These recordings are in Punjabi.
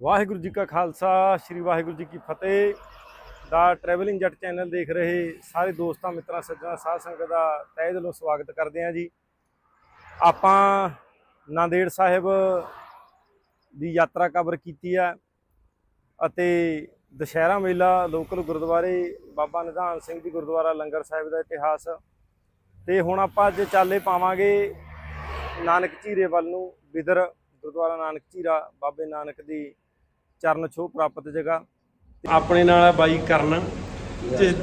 ਵਾਹਿਗੁਰੂ ਜੀ ਕਾ ਖਾਲਸਾ, ਸ੍ਰੀ ਵਾਹਿਗੁਰੂ ਜੀ ਕੀ ਫਤਿਹ। ਦਾ ਟਰੈਵਲਿੰਗ ਜੱਟ ਚੈਨਲ ਦੇਖ ਰਹੇ ਸਾਰੇ ਦੋਸਤਾਂ, ਮਿੱਤਰਾਂ, ਸੱਜਣਾ, ਸਾਧ ਸੰਗਤ ਦਾ ਤਹਿ ਦਿਲੋਂ ਸਵਾਗਤ ਕਰਦੇ ਹਾਂ ਜੀ। ਆਪਾਂ ਨਾਂਦੇੜ ਸਾਹਿਬ ਦੀ ਯਾਤਰਾ ਕਵਰ ਕੀਤੀ ਹੈ ਅਤੇ ਦੁਸ਼ਹਿਰਾ ਮੇਲਾ, ਲੋਕਲ ਗੁਰਦੁਆਰੇ, ਬਾਬਾ ਨਿਧਾਨ ਸਿੰਘ ਜੀ ਗੁਰਦੁਆਰਾ, ਲੰਗਰ ਸਾਹਿਬ ਦਾ ਇਤਿਹਾਸ। ਤੇ ਹੁਣ ਆਪਾਂ ਅੱਜ ਚਾਲੇ ਪਾਵਾਂਗੇ ਨਾਨਕ ਝੀਰੇ ਵੱਲ ਨੂੰ, ਬਿਦਰ ਗੁਰਦੁਆਰਾ ਨਾਨਕ ਝੀਰਾ ਬਾਬੇ ਨਾਨਕ ਦੀ ਚਰਨ ਛੋਹ ਪ੍ਰਾਪਤ ਜਗ੍ਹਾ। ਆਪਣੇ ਨਾਲ ਆ ਬਾਈ ਕਰਨ। ਜਿਸ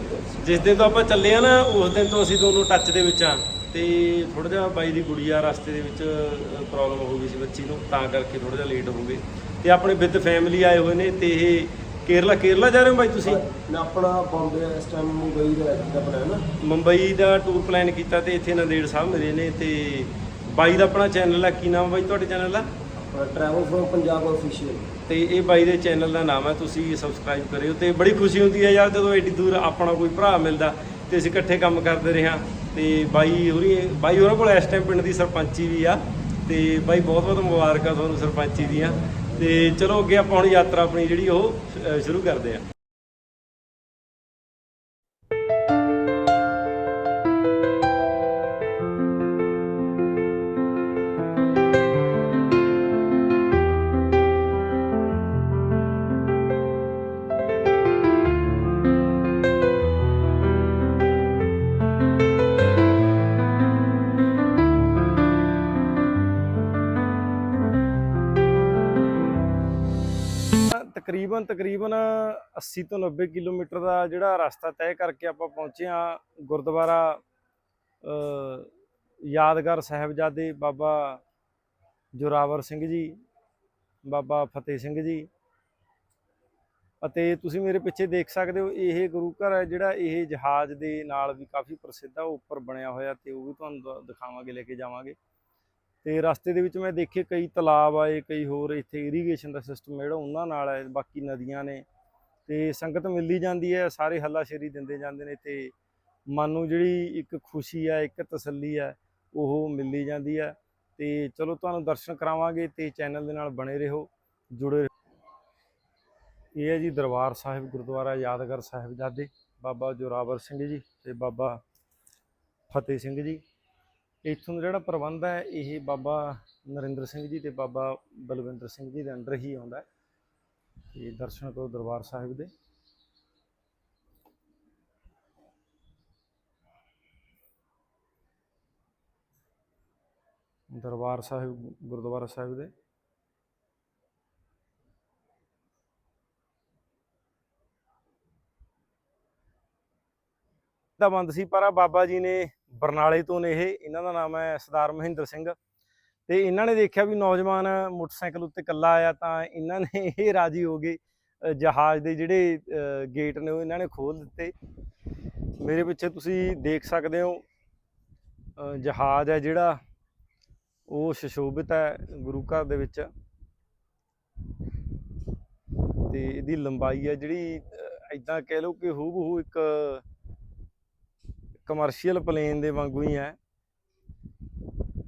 ਜਿਸ ਦਿਨ ਤੋਂ ਆਪਾਂ ਚੱਲੇ ਆ ਨਾ ਉਸ ਦਿਨ ਤੋਂ ਅਸੀਂ ਦੋਨੋਂ ਟੱਚ ਦੇ ਵਿੱਚ ਆ। ਤੇ ਥੋੜਾ ਜਿਹਾ ਬਾਈ ਦੀ ਗੁੜੀਆ ਰਸਤੇ ਦੇ ਵਿੱਚ ਪ੍ਰੋਬਲਮ ਹੋ ਗਈ ਸੀ ਬੱਚੀ ਨੂੰ ਤਾਂ ਕਰਕੇ ਥੋੜਾ ਜਿਹਾ ਲੇਟ ਹੋ ਗਏ। ਤੇ ਆਪਣੇ ਵਿਦ ਫੈਮਿਲੀ ਆਏ ਹੋਏ ਨੇ ਤੇ ਇਹ ਕੇਰਲਾ ਕੇਰਲਾ ਜਾ ਰਹੇ ਹੋ ਬਾਈ ਤੁਸੀਂ? ਮੈਂ ਆਪਣਾ ਬੰਬੇ ਇਸ ਟਾਈਮ ਮੁੰਬਈ ਦਾ ਦਾ ਬਣਾਇਆ ਨਾ। ਮੁੰਬਈ ਦਾ ਟੂਰ ਪਲਾਨ ਕੀਤਾ ਤੇ ਇੱਥੇ ਨੰਦੇੜ ਸਾਹਿਬ ਮਿਲੇ ਨੇ ਤੇ ਬਾਈ ਦਾ ਆਪਣਾ ਚੈਨਲ ਆ ਕੀ ਨਾਮ ਬਾਈ ਤੁਹਾਡੇ ਚੈਨਲ ਦਾ? ਟਰੈਵਲ ਫਰੋਮ ਪੰਜਾਬ ਆਫੀਸ਼ੀਅਲ ਤੇ ਇਹ ਬਾਈ ਦੇ ਚੈਨਲ ਦਾ ਨਾਮ ਹੈ, ਤੁਸੀਂ ਸਬਸਕ੍ਰਾਈਬ ਕਰਿਓ ਤੇ ਬੜੀ ਖੁਸ਼ੀ ਹੁੰਦੀ ਹੈ ਯਾਰ, ਜਦੋਂ ਐਡੀ ਦੂਰ ਆਪਣਾ ਕੋਈ ਭਰਾ ਮਿਲਦਾ, ਤੇ ਅਸੀਂ ਇਕੱਠੇ ਕੰਮ ਕਰਦੇ ਰਹੇ ਹਾਂ। ਤੇ ਬਾਈ ਹੋਰੀ, ਬਾਈ ਹੋਰਾਂ ਕੋਲ ਇਸ ਟਾਈਮ ਪਿੰਡ ਦੀ ਸਰਪੰਚੀ ਵੀ ਆ, ਤੇ ਬਾਈ ਬਹੁਤ ਬਹੁਤ ਮੁਬਾਰਕਾਂ ਤੁਹਾਨੂੰ ਸਰਪੰਚੀ ਦੀਆਂ। ਤੇ ਚਲੋ ਅੱਗੇ ਆਪਾਂ ਹੁਣ ਯਾਤਰਾ ਆਪਣੀ ਜਿਹੜੀ ਉਹ ਸ਼ੁਰੂ ਕਰਦੇ ਹਾਂ। ਤਕਰੀਬਨ ਤਕਰੀਬਨ 80 ਤੋਂ 90 ਕਿਲੋਮੀਟਰ ਦਾ ਜਿਹੜਾ ਰਸਤਾ ਤੈਅ ਕਰਕੇ ਆਪਾਂ ਪਹੁੰਚੇ ਹਾਂ ਗੁਰਦੁਆਰਾ ਯਾਦਗਾਰ ਸਾਹਿਬਜ਼ਾਦੇ ਬਾਬਾ ਜੋਰਾਵਰ ਸਿੰਘ ਜੀ, ਬਾਬਾ ਫਤਿਹ ਸਿੰਘ ਜੀ। ਅਤੇ ਤੁਸੀਂ ਮੇਰੇ ਪਿੱਛੇ ਦੇਖ ਸਕਦੇ ਹੋ, ਇਹ ਗੁਰੂ ਘਰ ਹੈ ਜਿਹੜਾ ਇਹ ਜਹਾਜ਼ ਦੇ ਨਾਲ ਵੀ ਕਾਫੀ ਪ੍ਰਸਿੱਧ ਆ ਉੱਪਰ ਬਣਿਆ ਹੋਇਆ ਤੇ ਉਹ ਵੀ ਤੁਹਾਨੂੰ ਦਿਖਾਵਾਂਗੇ, ਲੈ ਕੇ ਜਾਵਾਂਗੇ। ਤੇ ਰਸਤੇ ਦੇ ਵਿੱਚ ਮੈਂ ਦੇਖੇ ਕਈ ਤਲਾਬ ਆਏ, ਕਈ ਹੋਰ ਇੱਥੇ ਇਰੀਗੇਸ਼ਨ ਦਾ ਸਿਸਟਮ ਜਿਹੜਾ ਉਹਨਾਂ ਨਾਲ ਹੈ ਬਾਕੀ ਨਦੀਆਂ ਨੇ। ਤੇ ਸੰਗਤ ਮਿਲਦੀ ਜਾਂਦੀ ਹੈ, ਸਾਰੇ ਹੱਲਾਸ਼ੇਰੀ ਦਿੰਦੇ ਜਾਂਦੇ ਨੇ ਤੇ ਮਨ ਨੂੰ ਜਿਹੜੀ ਇੱਕ ਖੁਸ਼ੀ ਹੈ ਇੱਕ ਤਸੱਲੀ ਹੈ ਉਹ ਮਿਲਦੀ ਜਾਂਦੀ ਹੈ ਤੇ ਚਲੋ ਤੁਹਾਨੂੰ ਦਰਸ਼ਨ ਕਰਾਵਾਂਗੇ ਤੇ ਚੈਨਲ ਦੇ ਨਾਲ ਬਣੇ ਰਹੋ, ਜੁੜੇ ਰਹੋ। ਇਹ ਹੈ ਜੀ ਦਰਬਾਰ ਸਾਹਿਬ, ਗੁਰਦੁਆਰਾ ਯਾਦਗਾਰ ਸਾਹਿਬਜ਼ਾਦੇ, ਬਾਬਾ ਜੋਰਾਵਰ ਸਿੰਘ ਜੀ ਤੇ ਬਾਬਾ ਫਤਿਹ ਸਿੰਘ ਜੀ। ਇੱਥੋਂ ਦਾ ਜਿਹੜਾ ਪ੍ਰਬੰਧ ਹੈ, ਇਹ ਬਾਬਾ ਨਰਿੰਦਰ ਸਿੰਘ ਜੀ ਤੇ ਬਾਬਾ ਬਲਵਿੰਦਰ ਸਿੰਘ ਜੀ ਦੇ ਅੰਡਰ ਹੀ ਆਉਂਦਾ ਹੈ। ਤੇ ਦਰਸ਼ਨ ਕਰੋ ਦਰਬਾਰ ਸਾਹਿਬ ਦੇ। ਦਰਬਾਰ ਸਾਹਿਬ, ਗੁਰਦੁਆਰਾ ਸਾਹਿਬ ਦੇ। ਦਾ ਬੰਦ ਸੀ, ਪਰ ਆ ਬਾਬਾ ਜੀ ਨੇ ਬਰਨਾਲੇ ਤੋਂ ਨੇ ਇਹ, ਇਹਨਾਂ ਦਾ ਨਾਮ ਹੈ ਸਰਦਾਰ ਮਹਿੰਦਰ ਸਿੰਘ। ਤੇ ਇਹਨਾਂ ਨੇ ਦੇਖਿਆ ਵੀ ਨੌਜਵਾਨ ਮੋਟਰਸਾਈਕਲ ਉੱਤੇ ਇਕੱਲਾ ਆਇਆ ਤਾਂ ਇਹਨਾਂ ਨੇ ਇਹ ਰਾਜੀ ਹੋ ਗਏ। ਜਹਾਜ਼ ਦੇ ਜਿਹੜੇ ਗੇਟ ਨੇ ਉਹ ਇਹਨਾਂ ਨੇ ਖੋਲ ਦਿੱਤੇ। ਮੇਰੇ ਪਿੱਛੇ ਤੁਸੀਂ ਦੇਖ ਸਕਦੇ ਹੋ ਜਹਾਜ਼ ਹੈ ਜਿਹੜਾ, ਉਹ ਸੁਸ਼ੋਭਿਤ ਹੈ ਗੁਰੂ ਘਰ ਦੇ ਵਿੱਚ। ਤੇ ਇਹਦੀ ਲੰਬਾਈ ਹੈ ਜਿਹੜੀ ਇਦਾਂ ਕਹਿ ਲਓ ਕਿ ਹੂਬਹੂ ਇੱਕ ਕਮਰਸ਼ੀਅਲ ਪਲੇਨ ਦੇ ਵਾਂਗੂ ਹੀ ਹੈ।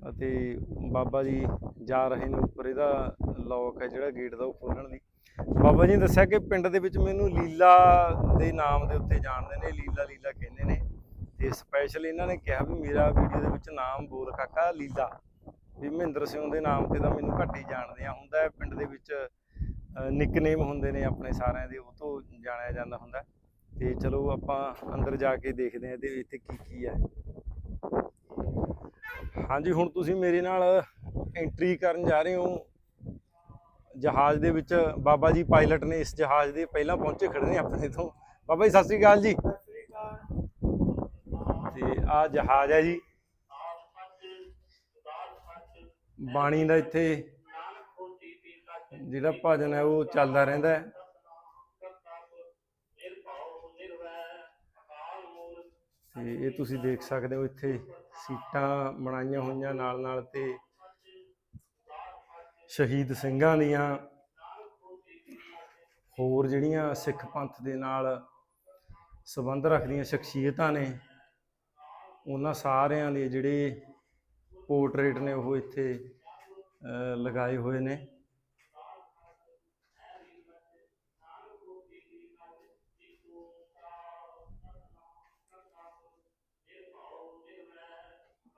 ਅਤੇ ਬਾਬਾ ਜੀ ਜਾ ਰਹੇ ਨੇ ਉੱਪਰ, ਇਹਦਾ ਲੌਕ ਹੈ ਜਿਹੜਾ ਗੇਟ ਦਾ ਉਹ ਖੋਲਣ ਦੀ ਬਾਬਾ ਜੀ ਨੇ ਦੱਸਿਆ ਕਿ ਪਿੰਡ ਦੇ ਵਿੱਚ ਮੈਨੂੰ ਲੀਲਾ ਦੇ ਨਾਮ ਦੇ ਉੱਤੇ ਜਾਣਦੇ ਨੇ, ਲੀਲਾ ਲੀਲਾ ਕਹਿੰਦੇ ਨੇ। ਤੇ ਸਪੈਸ਼ਲ ਇਹਨਾਂ ਨੇ ਕਿਹਾ ਵੀ ਮੇਰਾ ਵੀਡੀਓ ਦੇ ਵਿੱਚ ਨਾਮ ਬੋਲ ਕਾਕਾ ਲੀਲਾ। ਵੀ ਮਹਿੰਦਰ ਸਿੰਘ ਦੇ ਨਾਮ ਤੇ ਤਾਂ ਮੈਨੂੰ ਘੱਟ ਹੀ ਜਾਣਦੇ ਆ। ਹੁੰਦਾ ਪਿੰਡ ਦੇ ਵਿੱਚ ਨਿਕਨੇਮ ਹੁੰਦੇ ਨੇ ਆਪਣੇ ਸਾਰਿਆਂ ਦੇ, ਉਹ ਤੋਂ ਜਾਣਿਆ ਜਾਂਦਾ ਹੁੰਦਾ। ਤੇ ਚਲੋ ਆਪਾਂ ਅੰਦਰ ਜਾ ਕੇ ਦੇਖਦੇ ਹਾਂ ਇਹਦੇ ਇੱਥੇ ਕੀ ਕੀ ਹੈ। ਹਾਂਜੀ, ਹੁਣ ਤੁਸੀਂ ਮੇਰੇ ਨਾਲ ਐਂਟਰੀ ਕਰਨ ਜਾ ਰਹੇ ਹੋ। ਜਹਾਜ਼ ਦੇ ਵਿੱਚ ਬਾਬਾ ਜੀ ਪਾਇਲਟ ਨੇ ਇਸ ਜਹਾਜ਼ ਦੇ ਪਹਿਲਾਂ ਪਹੁੰਚੇ ਖੜੇ ਨੇ ਆਪਣੇ ਤੋਂ। ਬਾਬਾ ਜੀ, ਸਤਿ ਸ੍ਰੀ ਅਕਾਲ ਜੀ। ਤੇ ਆ ਜਹਾਜ਼ ਹੈ ਜੀ। ਬਾਣੀ ਦਾ ਇੱਥੇ ਜਿਹੜਾ ਭਜਨ ਹੈ ਉਹ ਚੱਲਦਾ ਰਹਿੰਦਾ ਹੈ। ਤੇ ਇਹ ਤੁਸੀਂ ਦੇਖ ਸਕਦੇ ਹੋ ਇੱਥੇ ਸੀਟਾਂ ਬਣਾਈਆਂ ਹੋਈਆਂ ਨਾਲ ਨਾਲ ਤੇ ਸ਼ਹੀਦ ਸਿੰਘਾਂ ਦੀਆਂ ਹੋਰ ਜਿਹੜੀਆਂ ਸਿੱਖ ਪੰਥ ਦੇ ਨਾਲ ਸੰਬੰਧ ਰੱਖਦੀਆਂ ਸ਼ਖਸੀਅਤਾਂ ਨੇ, ਉਹਨਾਂ ਸਾਰਿਆਂ ਦੇ ਜਿਹੜੇ ਪੋਰਟਰੇਟ ਨੇ ਉਹ ਇੱਥੇ ਲਗਾਏ ਹੋਏ ਨੇ।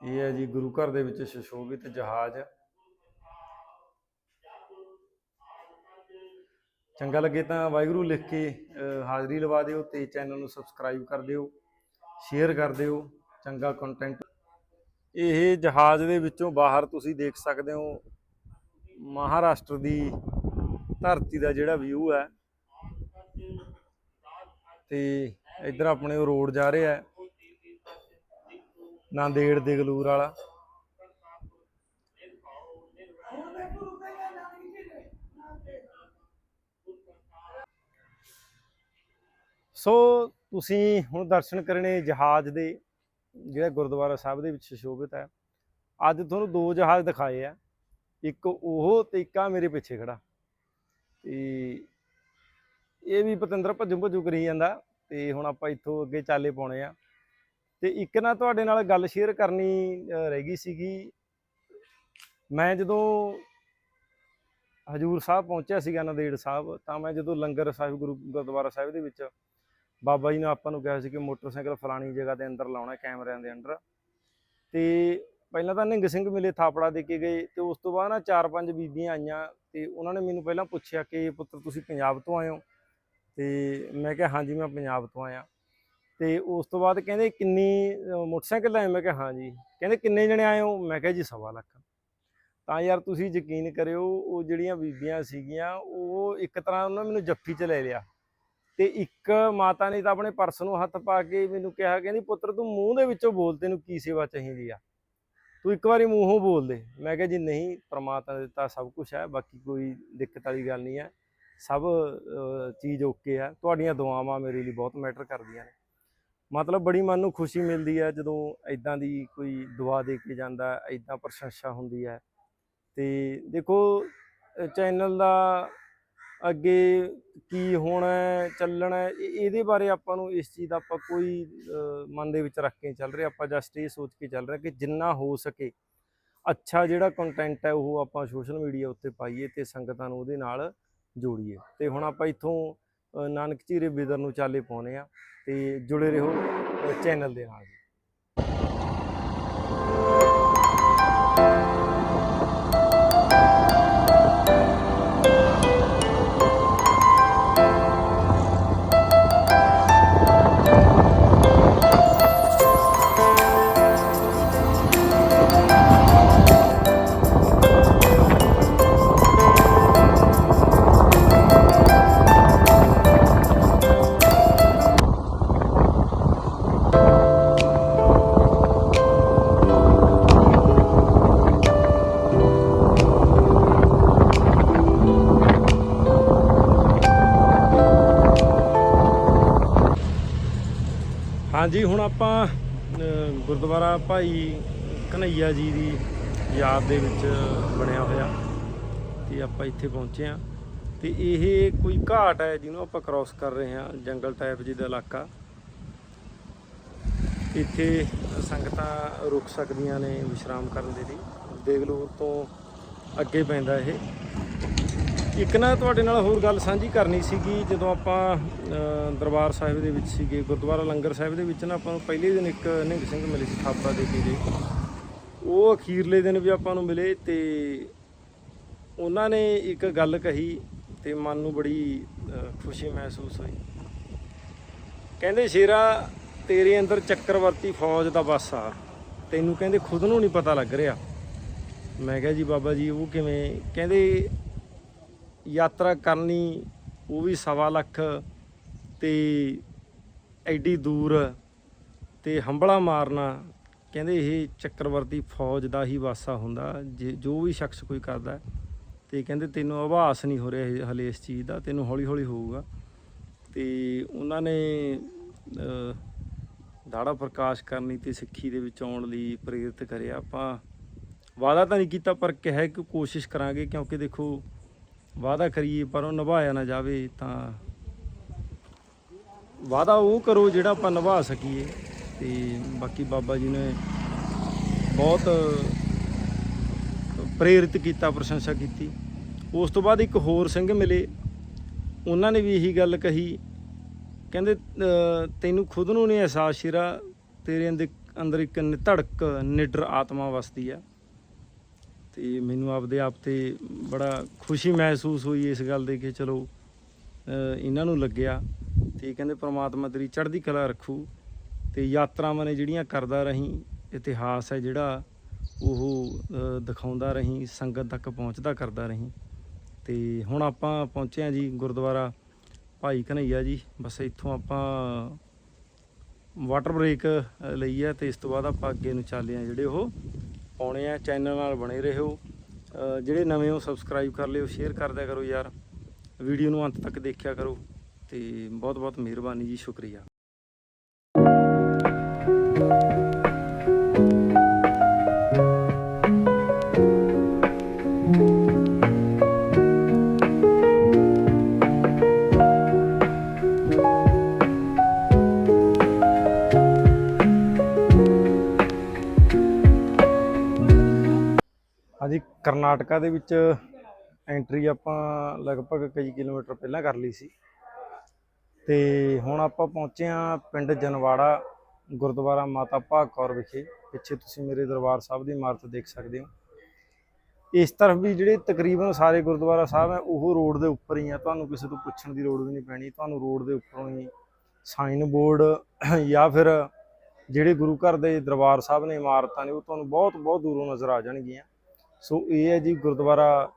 ਇਹ ਹੈ ਜੀ ਗੁਰੂ ਘਰ ਦੇ ਵਿੱਚ ਸੁਸ਼ੋਭਿਤ ਜਹਾਜ਼। ਚੰਗਾ ਲੱਗੇ ਤਾਂ ਵਾਹਿਗੁਰੂ ਲਿਖ ਕੇ ਹਾਜ਼ਰੀ ਲਵਾ ਦਿਓ ਤੇ ਚੈਨਲ ਨੂੰ ਸਬਸਕ੍ਰਾਈਬ ਕਰ ਦਿਓ ਸ਼ੇਅਰ ਕਰ ਦਿਓ, ਚੰਗਾ ਕੰਟੈਂਟ ਇਹ ਜਹਾਜ਼ ਦੇ ਵਿੱਚੋਂ ਬਾਹਰ ਤੁਸੀਂ ਦੇਖ ਸਕਦੇ ਹੋ ਮਹਾਰਾਸ਼ਟਰ ਦੀ ਧਰਤੀ ਦਾ ਜਿਹੜਾ ਵਿਊ ਹੈ। ਤੇ ਇੱਧਰ ਆਪਣੇ ਉਹ ਰੋਡ ਜਾ ਰਿਹਾ ਹੈ। ਨਾਂਦੇੜ ਦੇ ਗਲੂਰ ਵਾਲਾ। ਸੋ ਤੁਸੀਂ ਹੁਣ ਦਰਸ਼ਨ ਕਰਨੇ ਜਹਾਜ਼ ਦੇ, ਜਿਹੜਾ ਗੁਰਦੁਆਰਾ ਸਾਹਿਬ ਦੇ ਵਿੱਚ ਸੁਸ਼ੋਭਿਤ ਹੈ। ਅੱਜ ਤੁਹਾਨੂੰ ਦੋ ਜਹਾਜ਼ ਦਿਖਾਏ ਆ। ਇੱਕ ਉਹ ਤੇ ਇੱਕ ਆ ਮੇਰੇ ਪਿੱਛੇ ਖੜਾ। ਤੇ ਇਹ ਵੀ ਪਤੰਦਰ ਭੱਜੂ ਭੱਜੂ ਕਰੀ ਜਾਂਦਾ। ਤੇ ਹੁਣ ਆਪਾਂ ਇੱਥੋਂ ਅੱਗੇ ਚਾਲੇ ਪਾਉਣੇ ਆ। ਤੇ ਇੱਕ ਨਾ ਤੁਹਾਡੇ ਨਾਲ ਗੱਲ ਸ਼ੇਅਰ ਕਰਨੀ ਰਹਿ ਗਈ ਸੀਗੀ। ਮੈਂ ਜਦੋਂ ਹਜੂਰ ਸਾਹਿਬ ਪਹੁੰਚਿਆ ਸੀਗਾ ਨੰਦੇੜ ਸਾਹਿਬ, ਤਾਂ ਮੈਂ ਜਦੋਂ ਲੰਗਰ ਸਾਹਿਬ, ਗੁਰੂ ਗੁਰਦੁਆਰਾ ਸਾਹਿਬ ਦੇ ਵਿੱਚ ਬਾਬਾ ਜੀ ਨੇ ਆਪਾਂ ਨੂੰ ਕਿਹਾ ਸੀ ਕਿ ਮੋਟਰਸਾਈਕਲ ਫਲਾਣੀ ਜਗ੍ਹਾ ਦੇ ਅੰਦਰ ਲਾਉਣਾ ਕੈਮਰਿਆਂ ਦੇ ਅੰਦਰ ਤੇ ਪਹਿਲਾਂ ਤਾਂ ਨਿੰਗ ਸਿੰਘ ਮਿਲੇ ਥਾਪੜਾ ਦੇ ਕੇ ਗਏ ਤੇ ਉਸ ਤੋਂ ਬਾਅਦ ਨਾ ਚਾਰ ਪੰਜ ਬੀਬੀਆਂ ਆਈਆਂ ਤੇ ਉਹਨਾਂ ਨੇ ਮੈਨੂੰ ਪਹਿਲਾਂ ਪੁੱਛਿਆ ਕਿ ਪੁੱਤਰ ਤੁਸੀਂ ਪੰਜਾਬ ਤੋਂ ਆਏ ਹੋ? ਤੇ ਮੈਂ ਕਿਹਾ, ਹਾਂਜੀ, ਮੈਂ ਪੰਜਾਬ ਤੋਂ ਆਇਆ। ਤੇ ਉਸ ਤੋਂ ਬਾਅਦ ਕਹਿੰਦੇ ਕਿੰਨੀ ਮੋਟਰਸਾਈਕਲ ਲਾਏ ਮੈਂ ਕਿਹਾ ਹਾਂਜੀ ਕਹਿੰਦੇ ਕਿੰਨੇ ਜਣੇ ਆਏ ਹੋ? ਮੈਂ ਕਿਹਾ ਜੀ ਸਵਾ ਲੱਖ। ਤਾਂ ਯਾਰ ਤੁਸੀਂ ਯਕੀਨ ਕਰਿਓ, ਉਹ ਜਿਹੜੀਆਂ ਬੀਬੀਆਂ ਸੀਗੀਆਂ, ਉਹ ਇੱਕ ਤਰ੍ਹਾਂ ਉਹਨਾਂ ਮੈਨੂੰ ਜੱਫੀ 'ਚ ਲੈ ਲਿਆ। ਤੇ ਇੱਕ ਮਾਤਾ ਨੇ ਤਾਂ ਆਪਣੇ ਪਰਸ ਨੂੰ ਹੱਥ ਪਾ ਕੇ ਮੈਨੂੰ ਕਿਹਾ, ਕਹਿੰਦੀ, ਪੁੱਤਰ, ਤੂੰ ਮੂੰਹ ਦੇ ਵਿੱਚੋਂ ਬੋਲ ਤੈਨੂੰ ਕੀ ਸੇਵਾ ਚਾਹੀਦੀ ਆ? ਤੂੰ ਇੱਕ ਵਾਰੀ ਮੂੰਹੋਂ ਬੋਲ ਦੇ। ਮੈਂ ਕਿਹਾ ਜੀ, ਨਹੀਂ, ਪ੍ਰਮਾਤਮਾ ਨੇ ਦਿੱਤਾ, ਸਭ ਕੁਝ ਹੈ, ਬਾਕੀ ਕੋਈ ਦਿੱਕਤ ਵਾਲੀ ਗੱਲ ਨਹੀਂ ਹੈ। ਸਭ ਚੀਜ਼ ਓਕੇ ਆ। ਤੁਹਾਡੀਆਂ ਦੁਆਵਾਂ ਮੇਰੇ ਲਈ ਬਹੁਤ ਮੈਟਰ ਕਰਦੀਆਂ ਨੇ। ਮਤਲਬ ਬੜੀ ਮਨ ਨੂੰ ਖੁਸ਼ੀ ਮਿਲਦੀ ਹੈ ਜਦੋਂ ਐਦਾਂ ਦੀ ਕੋਈ ਦੁਆ ਦੇ ਕੇ ਜਾਂਦਾ ਐਦਾਂ ਪ੍ਰਸ਼ੰਸਾ ਹੁੰਦੀ ਹੈ। ਤੇ ਦੇਖੋ ਚੈਨਲ ਦਾ ਅੱਗੇ ਕੀ ਹੋਣਾ ਚੱਲਣਾ ਇਹ- ਇਹਦੇ ਬਾਰੇ ਆਪਾਂ ਨੂੰ ਇਸ ਚੀਜ਼ ਦਾ ਆਪਾਂ ਕੋਈ ਮਨ ਦੇ ਵਿੱਚ ਰੱਖ ਕੇ ਚੱਲ ਰਹੇ। ਆਪਾਂ ਜਸਟ ਇਹ ਸੋਚ ਕੇ ਚੱਲ ਰਹੇ ਕਿ ਜਿੰਨਾ ਹੋ ਸਕੇ, ਅੱਛਾ ਜਿਹੜਾ ਕੰਟੈਂਟ ਹੈ ਉਹ ਆਪਾਂ ਸੋਸ਼ਲ ਮੀਡੀਆ ਉੱਤੇ ਪਾਈਏ ਤੇ ਸੰਗਤਾਂ ਨੂੰ ਉਹਦੇ ਨਾਲ ਜੋੜੀਏ। ਤੇ ਹੁਣ ਆਪਾਂ ਇੱਥੋਂ ਨਾਨਕ ਝੀਰੇ ਬਿਦਰ ਨੂੰ ਚਾਲੇ ਪਾਉਨੇ ਆ ਤੇ ਜੁੜੇ ਰਹੋ ਚੈਨਲ ਦੇ ਨਾਲ। ਹਾਂਜੀ, ਹੁਣ ਆਪਾਂ ਗੁਰਦੁਆਰਾ ਭਾਈ ਕਨਈਆ ਜੀ ਦੀ ਯਾਦ ਦੇ ਵਿੱਚ ਬਣਿਆ ਹੋਇਆ ਤੇ ਆਪਾਂ ਇੱਥੇ ਪਹੁੰਚੇ ਆ ਤੇ ਇਹ ਕੋਈ ਘਾਟ ਹੈ ਜਿਹਨੂੰ ਆਪਾਂ ਕ੍ਰਾਸ ਕਰ ਰਹੇ ਹਾਂ, ਜੰਗਲ ਟਾਈਪ ਜਿਹਦਾ ਇਲਾਕਾ। ਇੱਥੇ ਸੰਗਤਾਂ ਰੁਕ ਸਕਦੀਆਂ ਨੇ ਵਿਸ਼ਰਾਮ ਕਰਨ ਦੇ ਲਈ। ਦੇਗਲੂਰ ਤੋਂ ਅੱਗੇ ਪੈਂਦਾ ਇਹ। ਇੱਕ ਨਾ ਤੁਹਾਡੇ ਨਾਲ ਹੋਰ ਗੱਲ ਸਾਂਝੀ ਕਰਨੀ ਸੀਗੀ, ਜਦੋਂ ਆਪਾਂ ਦਰਬਾਰ ਸਾਹਿਬ ਦੇ ਵਿੱਚ ਸੀਗੇ, ਗੁਰਦੁਆਰਾ ਲੰਗਰ ਸਾਹਿਬ ਦੇ ਵਿੱਚ ਨਾ ਆਪਾਂ ਨੂੰ ਪਹਿਲੇ ਦਿਨ ਇੱਕ ਨਿੰਗ ਸਿੰਘ ਮਿਲੇ ਸੀ ਥਾਪਾ ਦੇ ਕੇ ਗਏ। ਉਹ ਅਖੀਰਲੇ ਦਿਨ ਵੀ ਆਪਾਂ ਨੂੰ ਮਿਲੇ ਤੇ ਉਹਨਾਂ ਨੇ ਇੱਕ ਗੱਲ ਕਹੀ ਤੇ ਮਨ ਨੂੰ ਬੜੀ ਖੁਸ਼ੀ ਮਹਿਸੂਸ ਹੋਈ। ਕਹਿੰਦੇ, ਸ਼ੇਰਾ, ਤੇਰੇ ਅੰਦਰ ਚੱਕਰਵਰਤੀ ਫੌਜ ਦਾ ਬਸ ਆ। ਤੈਨੂੰ ਕਹਿੰਦੇ ਖੁਦ ਨੂੰ ਨਹੀਂ ਪਤਾ ਲੱਗ ਰਿਹਾ। ਮੈਂ ਕਿਹਾ, ਜੀ ਬਾਬਾ ਜੀ, ਉਹ ਕਿਵੇਂ? ਕਹਿੰਦੇ ਯਾਤਰਾ ਕਰਨੀ ਉਹ ਵੀ ਸਵਾ ਲੱਖ ਤੇ ਐਡੀ ਦੂਰ ਤੇ ਹੰਬਲਾ ਮਾਰਨਾ ਕਹਿੰਦੇ ਇਹ ਚੱਕਰਵਰਤੀ ਫੌਜ ਦਾ ਹੀ ਵਾਸਾ ਹੁੰਦਾ ਜੇ ਜੋ ਵੀ ਸ਼ਖਸ ਕੋਈ ਕਰਦਾ ਹੈ, ਤੇ ਕਹਿੰਦੇ ਤੈਨੂੰ ਆਭਾਸ ਨਹੀਂ ਹੋ ਰਿਹਾ ਇਹ ਹਲੇ ਇਸ ਚੀਜ਼ ਦਾ ਤੈਨੂੰ ਹੌਲੀ ਹੌਲੀ ਹੋਊਗਾ। ਤੇ ਉਹਨਾਂ ਨੇ ਦਾੜਾ ਪ੍ਰਕਾਸ਼ ਕਰਨੀ ਤੇ ਸਿੱਖੀ ਦੇ ਵਿੱਚ ਆਉਣ ਲਈ ਪ੍ਰੇਰਿਤ ਕਰਿਆ। ਆਪਾਂ ਵਾਅਦਾ ਤਾਂ ਨਹੀਂ ਕੀਤਾ ਪਰ ਕਿਹਾ ਕਿ ਕੋਸ਼ਿਸ਼ ਕਰਾਂਗੇ ਕਿਉਂਕਿ ਦੇਖੋ ਵਾਅਦਾ ਕਰੀਏ, ਪਰ ਉਹ ਨਿਭਾਇਆ ਨਾ ਜਾਵੇ ਤਾਂ ਵਾਅਦਾ ਉਹ ਕਰੋ ਜਿਹੜਾ ਆਪਾਂ ਨਿਭਾ ਸਕੀਏ। ਤੇ ਬਾਕੀ ਬਾਬਾ ਜੀ ਨੇ ਬਹੁਤ ਪ੍ਰੇਰਿਤ ਕੀਤਾ, ਪ੍ਰਸ਼ੰਸਾ ਕੀਤੀ। ਉਸ ਤੋਂ ਬਾਅਦ ਇੱਕ ਹੋਰ ਸਿੰਘ ਮਿਲੇ। ਉਹਨਾਂ ਨੇ ਵੀ ਇਹੀ ਗੱਲ ਕਹੀ। ਕਹਿੰਦੇ ਤੈਨੂੰ ਖੁਦ ਨੂੰ ਨਹੀਂ ਅਹਿਸਾਸ ਸ਼ਿਰਾ। ਤੇਰੇ ਅੰਦਰ ਅੰਦਰ ਇੱਕ ਨ- ਧੜਕ ਨਿਡਰ ਆਤਮਾ ਵਸਦੀ ਆ। ਤੇ ਮੈਨੂੰ ਆਪਦੇ ਆਪ ਤੇ ਬੜਾ ਖੁਸ਼ੀ ਮਹਿਸੂਸ ਹੋਈ ਇਸ ਗੱਲ ਦੇ ਕਿ ਚਲੋ ਇਹਨਾਂ ਨੂੰ ਲੱਗਿਆ ਤੇ ਕਹਿੰਦੇ ਪ੍ਰਮਾਤਮਾ ਤੇਰੀ ਚੜ੍ਹਦੀ ਕਲਾ ਰੱਖੂ ਤੇ ਯਾਤਰਾਵਾਂ ਨੇ ਜਿਹੜੀਆਂ ਕਰਦਾ ਰਹੀਂ ਇਤਿਹਾਸ ਹੈ ਜਿਹੜਾ ਉਹ ਦਿਖਾਉਂਦਾ ਰਹੀਂ ਸੰਗਤ ਤੱਕ ਪਹੁੰਚਦਾ ਕਰਦਾ ਰਹੀਂ। ਤੇ ਹੁਣ ਆਪਾਂ ਪਹੁੰਚੇ ਹਾਂ ਜੀ ਗੁਰਦੁਆਰਾ ਭਾਈ ਕਨਈਆ ਜੀ ਬਸ ਇੱਥੋਂ ਆਪਾਂ ਵਾਟਰ ਬ੍ਰੇਕ ਅ, ਲਈ ਹੈ ਤੇ ਇਸ ਤੋਂ ਬਾਅਦ ਆਪਾਂ ਅੱਗੇ ਨੂੰ ਚੱਲੇ ਆ ਜਿਹੜੇ ਉਹ ਪਾਉਣੇ ਆ ਚੈਨਲ ਨਾਲ ਬਣੇ ਰਹੋ। ਅ, ਜਿਹੜੇ ਨਵੇਂ ਹੋ ਸਬਸਕ੍ਰਾਈਬ ਕਰ ਲਿਓ ਸ਼ੇਅਰ ਕਰਦਿਆ ਕਰੋ ਯਾਰ। ਵੀਡੀਓ ਨੂੰ ਅੰਤ ਤੱਕ ਦੇਖਿਆ ਕਰੋ ਤੇ ਬਹੁਤ ਬਹੁਤ ਮਿਹਰਬਾਨੀ ਜੀ ਸ਼ੁਕਰੀਆ। ਕਰਨਾਟਕਾ ਦੇ ਵਿੱਚ ਐਂਟਰੀ ਆਪਾਂ ਲਗਭਗ ਕਈ ਕਿਲੋਮੀਟਰ ਪਹਿਲਾਂ ਕਰ ਲਈ ਸੀ। ਤੇ ਹੁਣ ਆਪਾਂ ਪਹੁੰਚੇ ਆ ਪਿੰਡ ਜਨਵਾੜਾ, ਗੁਰਦੁਆਰਾ ਮਾਤਾ ਭਾਗ ਕੌਰ ਵਿਖੇ। ਪਿੱਛੇ ਤੁਸੀਂ ਮੇਰੇ ਦਰਬਾਰ ਸਾਹਿਬ ਦੀ ਇਮਾਰਤ ਦੇਖ ਸਕਦੇ ਹੋ। ਇਸ ਤਰਫ ਵੀ ਜਿਹੜੇ ਤਕਰੀਬਨ ਸਾਰੇ ਗੁਰਦੁਆਰਾ ਸਾਹਿਬ ਹੈ, ਉਹ ਰੋਡ ਦੇ ਉੱਪਰ ਹੀ ਆ। ਤੁਹਾਨੂੰ ਕਿਸੇ ਤੋਂ ਪੁੱਛਣ ਦੀ ਲੋੜ ਵੀ ਨਹੀਂ ਪੈਣੀ। ਤੁਹਾਨੂੰ ਰੋਡ ਦੇ ਉੱਪਰੋਂ ਹੀ ਸਾਈਨ ਬੋਰਡ ਜਾਂ ਫਿਰ ਜਿਹੜੇ ਗੁਰੂ ਘਰ ਦੇ ਦਰਬਾਰ ਸਾਹਿਬ ਨੇ ਇਮਾਰਤਾਂ ਨੇ, ਉਹ ਤੁਹਾਨੂੰ ਬਹੁਤ ਬਹੁਤ ਦੂਰੋਂ ਨਜ਼ਰ ਆ ਜਾਣਗੀਆਂ। ਸੋ ਇਹ ਹੈ ਜੀ ਗੁਰਦੁਆਰਾ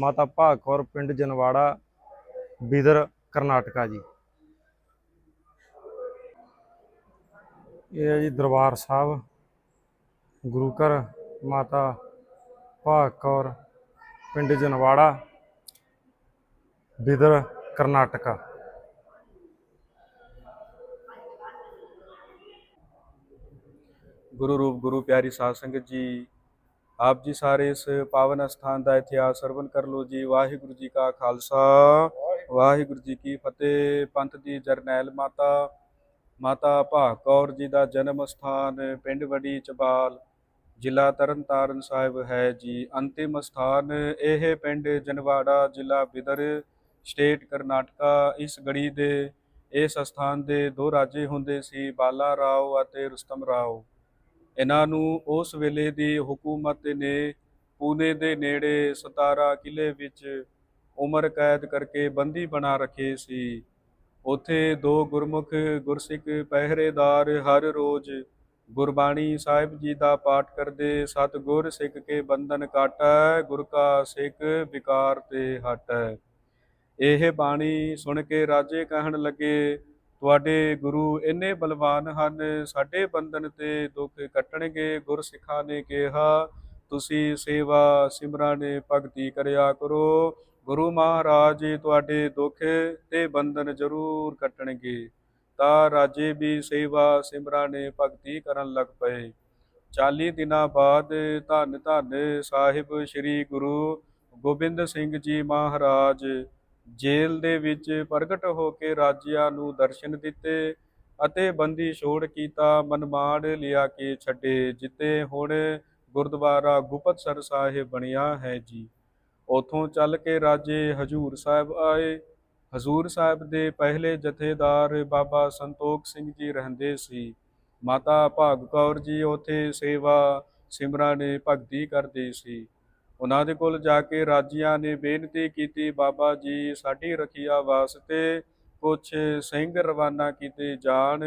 ਮਾਤਾ ਭਾਗ ਕੌਰ ਪਿੰਡ ਜਨਵਾੜਾ, ਬਿਦਰ ਕਰਨਾਟਕਾ ਜੀ। ਇਹ ਹੈ ਜੀ ਦਰਬਾਰ ਸਾਹਿਬ, ਗੁਰੂ ਘਰ ਮਾਤਾ ਭਾਗ ਕੌਰ ਪਿੰਡ ਜਨਵਾੜਾ, ਬਿਦਰ ਕਰਨਾਟਕਾ। ਗੁਰੂ ਰੂਪ, ਗੁਰੂ ਪਿਆਰੀ ਸਾਧ ਸੰਗਤ ਜੀ ਆਪ ਜੀ ਸਾਰੇ ਇਸ ਪਾਵਨ ਸਥਾਨ ਦਾ ਇਤਿਹਾਸ ਸਰਵਨ ਕਰ ਲੋ ਜੀ। ਵਾਹਿਗੁਰੂ ਜੀ ਕਾ ਖਾਲਸਾ। ਵਾਹਿਗੁਰੂ। ਜੀ ਕੀ ਫਤਿਹ। ਪੰਥ ਦੀ ਜਰਨੈਲ ਮਾਤਾ ਮਾਤਾ ਭਾਗ ਕੌਰ ਜੀ ਦਾ ਜਨਮ ਸਥਾਨ ਪਿੰਡ ਵੜੀ ਚਬਾਲ ਜ਼ਿਲ੍ਹਾ ਤਰਨਤਾਰਨ ਸਾਹਿਬ ਹੈ ਜੀ। ਅੰਤਿਮ ਸਥਾਨ ਇਹ ਪਿੰਡ ਜਨਵਾੜਾ ਜ਼ਿਲ੍ਹਾ ਬਿਦਰ ਸਟੇਟ ਕਰਨਾਟਕਾ। ਇਸ ਗੜੀ ਦੇ ਇਸ ਸਥਾਨ ਦੇ ਦੋ ਰਾਜੇ ਹੁੰਦੇ ਸੀ ਬਾਲਾ ਰਾਓ ਅਤੇ ਰੁਸਤਮ ਰਾਓ। ਇਹਨਾਂ ਨੂੰ ਉਸ ਵੇਲੇ ਦੀ ਹਕੂਮਤ ਨੇ ਪੂਨੇ ਦੇ ਨੇੜੇ 17 ਕਿਲੇ ਵਿੱਚ ਉਮਰ ਕੈਦ ਕਰਕੇ ਬੰਦੀ ਬਣਾ ਰੱਖੇ ਸੀ। ਉਥੇ ਦੋ ਗੁਰਮੁਖ ਗੁਰਸਿੱਖ ਪਹਿਰੇਦਾਰ ਹਰ ਰੋਜ਼ ਗੁਰਬਾਣੀ ਸਾਹਿਬ ਜੀ ਦਾ ਪਾਠ ਕਰਦੇ ਸਤਿਗੁਰ ਸਿੱਖ ਕੇ ਬੰਧਨ ਕਾਟੈ, ਗੁਰ ਕਾ ਸਿੱਖ ਵਿਕਾਰ ਤੇ ਹਟੈ। ਇਹ ਬਾਣੀ ਸੁਣ ਕੇ ਰਾਜੇ ਕਹਿਣ ਲੱਗੇ ਤੁਹਾਡੇ ਗੁਰੂ ਇੰਨੇ ਬਲਵਾਨ ਹਨ, ਸਾਡੇ ਬੰਧਨ ਤੇ ਦੁੱਖ ਕੱਟਣਗੇ, ਗੁਰਸਿੱਖਾਂ ਨੇ ਕਿਹਾ, ਤੁਸੀਂ ਸੇਵਾ ਸਿਮਰਨ ਭਗਤੀ ਕਰਿਆ ਕਰੋ। ਗੁਰੂ ਮਹਾਰਾਜ, ਤੁਹਾਡੇ ਦੁੱਖ ਤੇ ਬੰਧਨ ਜ਼ਰੂਰ ਕੱਟਣਗੇ। ਤਾਂ ਰਾਜੇ ਵੀ ਸੇਵਾ ਸਿਮਰਨ ਭਗਤੀ ਕਰਨ ਲੱਗ ਪਏ। 40 ਦਿਨਾਂ ਬਾਅਦ ਧੰਨ ਧੰਨ ਸਾਹਿਬ ਸ੍ਰੀ ਗੁਰੂ ਗੋਬਿੰਦ ਸਿੰਘ ਜੀ ਮਹਾਰਾਜ। ਜੇਲ੍ਹ ਦੇ ਵਿੱਚ ਪ੍ਰਗਟ ਹੋ ਕੇ ਰਾਜਿਆਂ ਨੂੰ ਦਰਸ਼ਨ ਦਿੱਤੇ ਅਤੇ ਬੰਦੀ ਛੋੜ ਕੀਤਾ, ਮਨਮਾੜ ਲਿਆ ਕੇ ਛੱਡੇ, ਜਿੱਤੇ ਹੁਣ ਗੁਰਦੁਆਰਾ ਗੁਪਤਸਰ ਸਾਹਿਬ ਬਣਿਆ ਹੈ ਜੀ। ਉਥੋਂ ਚੱਲ ਕੇ ਰਾਜੇ ਹਜੂਰ ਸਾਹਿਬ ਆਏ। ਹਜ਼ੂਰ ਸਾਹਿਬ ਦੇ ਪਹਿਲੇ ਜਥੇਦਾਰ ਬਾਬਾ ਸੰਤੋਖ ਸਿੰਘ ਜੀ ਰਹਿੰਦੇ ਸੀ। ਮਾਤਾ ਭਾਗ ਕੌਰ ਜੀ ਉਥੇ ਸੇਵਾ ਸਿਮਰਨ ਭਗਤੀ ਕਰਦੇ ਸੀ। ਉਹਨਾਂ ਦੇ ਕੋਲ ਜਾ ਕੇ ਰਾਜੀਆਂ ਨੇ ਬੇਨਤੀ ਕੀਤੀ, ਬਾਬਾ ਜੀ, ਸਾਡੀ ਰੱਖਿਆ ਵਾਸਤੇ ਕੁਛ ਸਿੰਘ ਰਵਾਨਾ ਕੀਤੇ ਜਾਣ।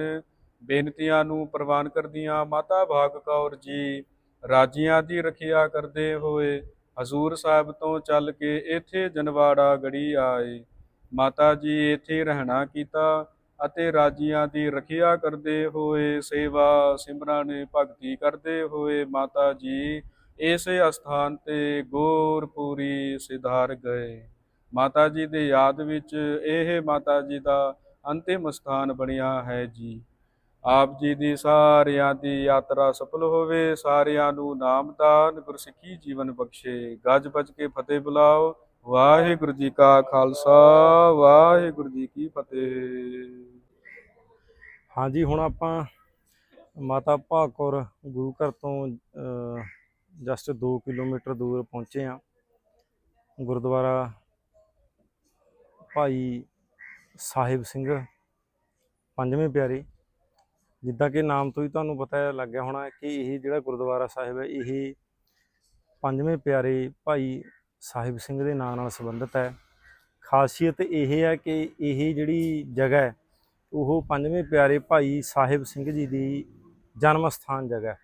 ਬੇਨਤੀਆਂ ਨੂੰ ਪ੍ਰਵਾਨ ਕਰਦੀਆਂ ਮਾਤਾ ਭਾਗ ਕੌਰ ਜੀ, ਰਾਜਿਆਂ ਦੀ ਰੱਖਿਆ ਕਰਦੇ ਹੋਏ ਹਜ਼ੂਰ ਸਾਹਿਬ ਤੋਂ ਚੱਲ ਕੇ ਇੱਥੇ ਜਨਵਾੜਾ ਗੜੀ ਆਏ। ਮਾਤਾ ਜੀ, ਇੱਥੇ ਰਹਿਣਾ ਕੀਤਾ ਅਤੇ ਰਾਜਿਆਂ ਦੀ ਰੱਖਿਆ ਕਰਦੇ ਹੋਏ ਸੇਵਾ ਸਿਮਰਨ ਭਗਤੀ ਕਰਦੇ ਹੋਏ ਮਾਤਾ ਜੀ ਇਸੇ ਅਸਥਾਨ ਤੇ ਗੋਰਪੂਰੀ ਸਿਧਾਰ ਗਏ। ਮਾਤਾ ਜੀ ਦੇ ਯਾਦ ਵਿੱਚ ਇਹ ਮਾਤਾ ਜੀ ਦਾ ਅੰਤਿਮ ਸਥਾਨ ਬਣਿਆ ਹੈ ਜੀ। ਆਪ ਜੀ ਦੀ ਸਾਰਿਆਂ ਦੀ ਯਾਤਰਾ ਸਫਲ ਹੋਵੇ, ਸਾਰਿਆਂ ਨੂੰ ਨਾਮਦਾਨ ਗੁਰਸਿੱਖੀ ਜੀਵਨ ਬਖਸ਼ੇ। ਗੱਜ ਬਜ ਕੇ ਫਤਿਹ ਬੁਲਾਓ। ਵਾਹਿਗੁਰੂ ਜੀ ਕਾ ਖਾਲਸਾ, ਵਾਹਿਗੁਰੂ ਜੀ ਕੀ ਫਤਿਹ। ਹਾਂਜੀ, ਹੁਣ ਆਪਾਂ ਮਾਤਾ ਭਾਗ ਗੁਰੂ ਘਰ ਤੋਂ ਜਸਟ 2 ਕਿਲੋਮੀਟਰ ਦੂਰ ਪਹੁੰਚੇ ਆ ਗੁਰਦੁਆਰਾ ਭਾਈ ਸਾਹਿਬ ਸਿੰਘ, ਪੰਜਵੇਂ ਪਿਆਰੇ। ਜਿੱਦਾਂ ਕਿ ਨਾਮ ਤੋਂ ਹੀ ਤੁਹਾਨੂੰ ਪਤਾ ਲੱਗ ਗਿਆ ਹੋਣਾ ਕਿ ਇਹ ਜਿਹੜਾ ਗੁਰਦੁਆਰਾ ਸਾਹਿਬ ਹੈ, ਇਹ ਪੰਜਵੇਂ ਪਿਆਰੇ ਭਾਈ ਸਾਹਿਬ ਸਿੰਘ ਦੇ ਨਾਂ ਨਾਲ ਸੰਬੰਧਿਤ ਹੈ। ਖਾਸੀਅਤ ਇਹ ਹੈ ਕਿ ਇਹ ਜਿਹੜੀ ਜਗ੍ਹਾ ਹੈ, ਉਹ ਪੰਜਵੇਂ ਪਿਆਰੇ ਭਾਈ ਸਾਹਿਬ ਸਿੰਘ ਜੀ ਦੀ ਜਨਮ ਸਥਾਨ ਜਗ੍ਹਾ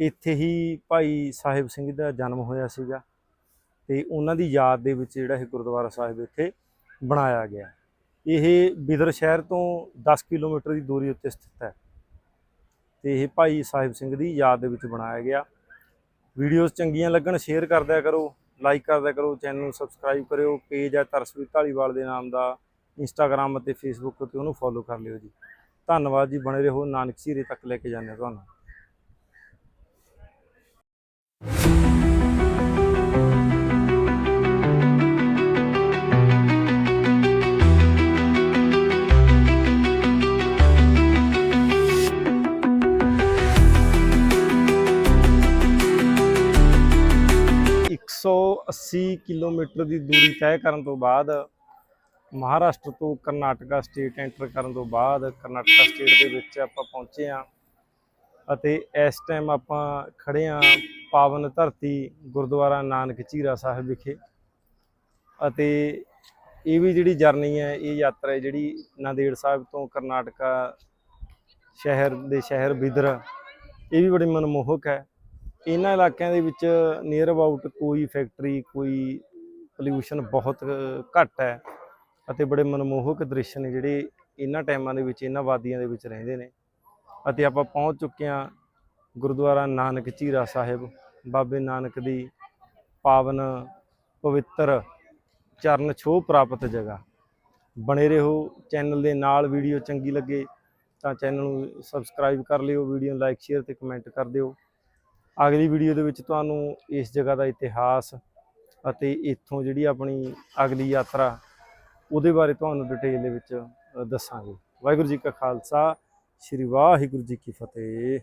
ਇੱਥੇ ਹੀ ਭਾਈ ਸਾਹਿਬ ਸਿੰਘ ਦਾ ਜਨਮ ਹੋਇਆ ਸੀਗਾ ਤੇ ਉਹਨਾਂ ਦੀ ਯਾਦ ਦੇ ਵਿੱਚ ਜਿਹੜਾ ਇਹ ਗੁਰਦੁਆਰਾ ਸਾਹਿਬ ਇੱਥੇ ਬਣਾਇਆ ਗਿਆ। ਇਹ ਬਿਦਰ ਸ਼ਹਿਰ ਤੋਂ 10 ਕਿਲੋਮੀਟਰ ਦੀ ਦੂਰੀ ਉੱਤੇ ਸਥਿਤ ਹੈ। ਤੇ ਇਹ ਭਾਈ ਸਾਹਿਬ ਸਿੰਘ ਦੀ ਯਾਦ ਦੇ ਵਿੱਚ ਬਣਾਇਆ ਗਿਆ। ਵੀਡੀਓਜ਼ ਚੰਗੀਆਂ ਲੱਗਣ, ਸ਼ੇਅਰ ਕਰਦਿਆ ਕਰੋ, ਲਾਈਕ ਕਰਦਿਆ ਕਰੋ, ਚੈਨਲ ਨੂੰ ਸਬਸਕ੍ਰਾਈਬ ਕਰਿਓ। ਪੇਜ ਹੈ ਤਰਸਵੀਰ ਢਾਲੀਵਾਲ ਦੇ ਨਾਮ ਦਾ ਇੰਸਟਾਗ੍ਰam ਅਤੇ ਫੇਸਬੁੱਕ ਤੇ ਉਹਨੂੰ ਫੋਲੋ ਕਰ ਲਿਓ ਜੀ। ਧੰਨਵਾਦ ਜੀ, ਬਣੇ ਰਹੋ ਨਾਨਕ ਸੀਰੇ ਤੱਕ ਲੈ ਕੇ ਜਾਂਦੇ ਹਾਂ ਤੁਹਾਨੂੰ। ਇੱਕ ਸੌ ਅੱਸੀ ਕਿਲੋਮੀਟਰ ਦੀ ਦੂਰੀ ਤੈਅ ਕਰਨ ਤੋਂ ਬਾਅਦ ਮਹਾਰਾਸ਼ਟਰ ਤੋਂ ਕਰਨਾਟਕਾ ਸਟੇਟ ਐਂਟਰ ਕਰਨ ਤੋਂ ਬਾਅਦ ਕਰਨਾਟਕਾ ਸਟੇਟ ਦੇ ਵਿੱਚ ਆਪਾਂ ਪਹੁੰਚੇ ਆ ਅਤੇ ਇਸ ਟਾਈਮ ਆਪਾਂ ਖੜੇ ਆ ਪਾਵਨ ਧਰਤੀ ਗੁਰਦੁਆਰਾ ਨਾਨਕ ਝੀਰਾ ਸਾਹਿਬ ਵਿਖੇ ਅਤੇ ਇਹ ਵੀ ਜਿਹੜੀ ਜਰਨੀ ਹੈ, ਇਹ ਯਾਤਰਾ ਹੈ ਜਿਹੜੀ ਨਾਂਦੇੜ ਸਾਹਿਬ ਤੋਂ ਕਰਨਾਟਕਾ ਸ਼ਹਿਰ ਦੇ ਸ਼ਹਿਰ ਬਿਦਰ, ਇਹ ਵੀ ਬੜੀ ਮਨਮੋਹਕ ਹੈ। ਇਹਨਾਂ ਇਲਾਕਿਆਂ ਦੇ ਵਿੱਚ ਨੀਅਰ ਅਬਾਊਟ ਕੋਈ ਫੈਕਟਰੀ ਕੋਈ ਪੋਲਿਊਸ਼ਨ ਬਹੁਤ ਘੱਟ ਹੈ ਅਤੇ ਬੜੇ ਮਨਮੋਹਕ ਦ੍ਰਿਸ਼ ਨੇ ਜਿਹੜੇ ਇਹਨਾਂ ਟਾਈਮਾਂ ਦੇ ਵਿੱਚ, ਇਹਨਾਂ ਵਾਦੀਆਂ ਦੇ ਵਿੱਚ ਰਹਿੰਦੇ ਨੇ। ਅਤੇ ਆਪਾਂ ਪਹੁੰਚ ਚੁੱਕੇ ਹਾਂ ਗੁਰਦੁਆਰਾ ਨਾਨਕ ਝੀਰਾ ਸਾਹਿਬ, ਬਾਬੇ ਨਾਨਕ ਦੀ ਪਾਵਨ ਪਵਿੱਤਰ ਚਰਨ ਛੋਹ ਪ੍ਰਾਪਤ ਜਗ੍ਹਾ। ਬਣੇ ਰਹੋ ਚੈਨਲ ਦੇ ਨਾਲ, ਵੀਡੀਓ ਚੰਗੀ ਲੱਗੇ ਤਾਂ ਚੈਨਲ ਨੂੰ ਸਬਸਕ੍ਰਾਈਬ ਕਰ ਲਿਓ, ਵੀਡੀਓ ਨੂੰ ਲਾਈਕ ਸ਼ੇਅਰ ਤੇ ਕਮੈਂਟ ਕਰ ਦਿਓ। ਅਗਲੀ ਵੀਡੀਓ ਦੇ ਵਿੱਚ ਤੁਹਾਨੂੰ ਇਸ ਜਗ੍ਹਾ ਦਾ ਇਤਿਹਾਸ ਅਤੇ ਇੱਥੋਂ ਜਿਹੜੀ ਆਪਣੀ ਅਗਲੀ ਯਾਤਰਾ, ਉਹਦੇ ਬਾਰੇ ਤੁਹਾਨੂੰ ਡਿਟੇਲ ਦੇ ਵਿੱਚ ਦੱਸਾਂਗੇ। ਵਾਹਿਗੁਰੂ ਜੀ ਕਾ ਖਾਲਸਾ, ਸ੍ਰੀ ਵਾਹਿਗੁਰੂ ਜੀ ਕੀ ਫਤਿਹ।